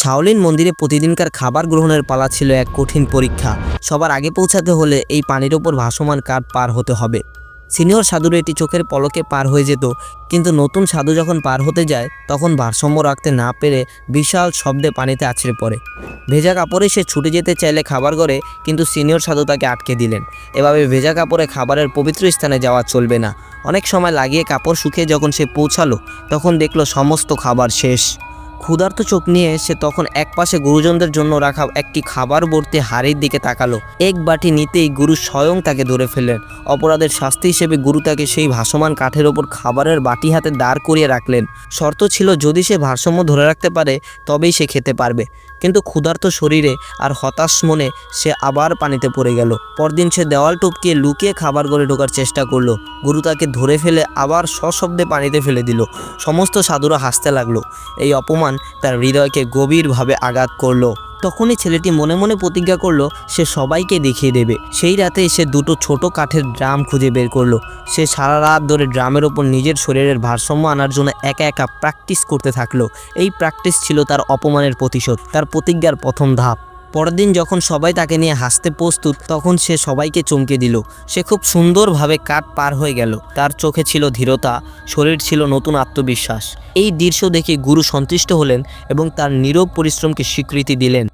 শাওলিন মন্দিরে প্রতিদিনকার খাবার গ্রহণের পালা ছিল এক কঠিন পরীক্ষা। সবার আগে পৌঁছাতে হলে এই পানির ওপর ভাসমান কাঠ পার হতে হবে। সিনিয়র সাধুর এটি চোখের পলকে পার হয়ে যেত, কিন্তু নতুন সাধু যখন পার হতে যায়, তখন ভারসাম্য রাখতে না পেরে বিশাল শব্দে পানিতে আছড়ে পড়ে। ভেজা কাপড়ে সে ছুটে যেতে চাইলে খাবার ঘরে কিন্তু সিনিয়র সাধু তাকে আটকে দিলেন। এভাবে ভেজা কাপড়ে খাবারের পবিত্র স্থানে যাওয়া চলবে না। অনেক সময় লাগিয়ে কাপড় শুকিয়ে যখন সে পৌঁছালো, তখন দেখল সমস্ত খাবার শেষ। ক্ষুধার্ত চোখ নিয়ে সে তখন একপাশে গুরুজনদের জন্য রাখা একটি খাবার ভর্তি হাড়ির দিকে তাকালো। এক বাটি নিতেই গুরু স্বয়ং তাকে ধরে ফেললেন। অপরাধের শাস্তি হিসেবে গুরু তাকে সেই ভাসমান কাঠের ওপর খাবারের বাটি হাতে দাঁড় করিয়ে রাখলেন। শর্ত ছিল, যদি সে ভারসাম্য ধরে রাখতে পারে, তবেই সে খেতে পারবে। কিন্তু ক্ষুধার্ত শরীরে আর হতাশ মনে সে আবার পানিতে পড়ে গেল। পরদিন সে দেওয়াল টপকিয়ে লুকিয়ে খাবার ঘরে ঢোকার চেষ্টা করল। গুরু তাকে ধরে ফেলে আবার সশব্দে পানিতে ফেলে দিল। সমস্ত সাধুরা হাসতে লাগল। এই অপমান তার হৃদয়কে গভীরভাবে আঘাত করল, তখনই ছেলেটি মনে মনে প্রতিজ্ঞা করল, সে সবাইকে দেখিয়ে দেবে। সেই রাতে সে দুটো ছোট কাঠের ড্রাম খুঁজে বের করল। সে সারা রাত ধরে ড্রামের ওপর নিজের শরীরের ভারসাম্য আনার জন্য একা একা প্র্যাকটিস করতে থাকল। এই প্র্যাকটিস ছিল তার অপমানের প্রতিশোধ, তার প্রতিজ্ঞার প্রথম ধাপ। পরের দিন যখন সবাই তাকে নিয়ে হাসতে প্রস্তুত, তখন সে সবাইকে চমকে দিল। সে খুব সুন্দরভাবে কাঠ পার হয়ে গেল। তার চোখে ছিল ধীরতা, শরীর ছিল নতুন আত্মবিশ্বাস। এই দৃশ্য দেখে গুরু সন্তুষ্ট হলেন এবং তার নীরব পরিশ্রমকে স্বীকৃতি দিলেন।